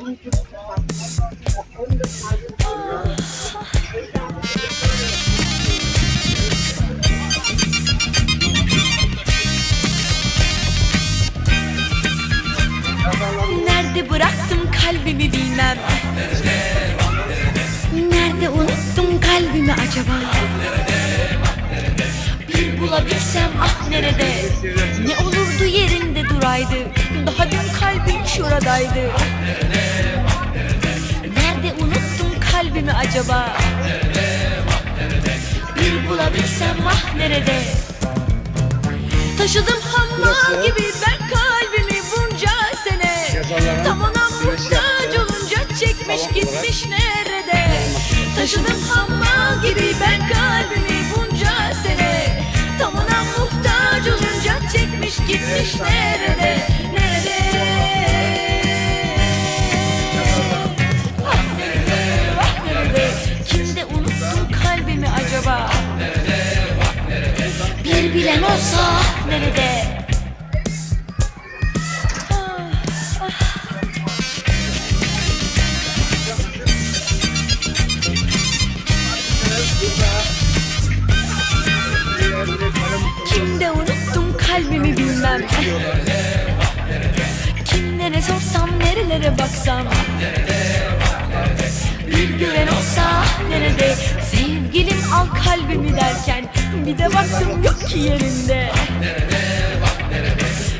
Nerede bıraktım kalbimi bilmem. Nerede unuttum kalbimi acaba? Bir bulabilsem ah nerede? Ne olurdu yerinde duraydı Daha dün kalbim şuradaydı. Nerede unuttum kalbimi acaba? Bir bulabilsem ah nerede? Taşıdım hammal gibi ben kalbimi bunca sene. Tam ona muhtaç olunca çekmiş gitmiş nerede? Taşıdım hammal gibi ben kalbimi bunca sene. Tam ona muhtaç olunca çekmiş gitmiş nerede olsa nerede? Kimde unuttum kalbimi bilmem. Kimlere sorsam nerelere baksam. Bir gören olsa nerede? Sevgilim al kalbimi derken Bir de baktım yok ki yerinde.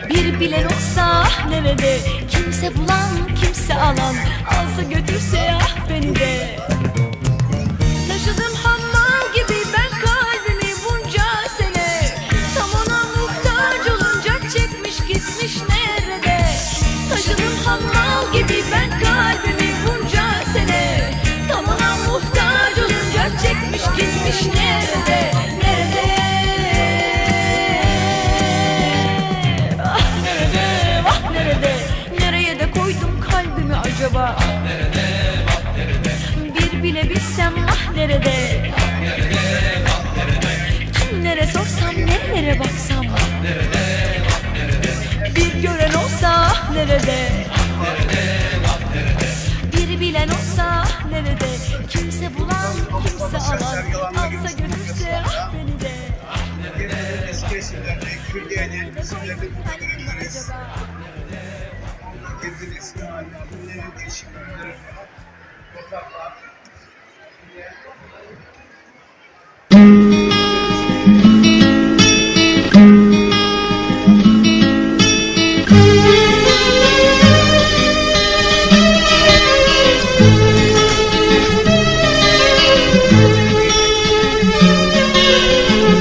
Bir bilen olsa nerede? Kimse bulan kimse alan. Alsa götürse ah beni de. Taşıdım hammal gibi ben kalbimi bunca sene. Tam ona muhtaç olunca çekmiş gitmiş nerede? Taşıdım hammal gibi ben kalbimi nerede Kimlere sorsam nerelere baksam Bir gören olsa ah nerede Bir bilen olsa ah nerede Kimse bulan kimse alan Alsa götürse ah beni de eski ürünleri var.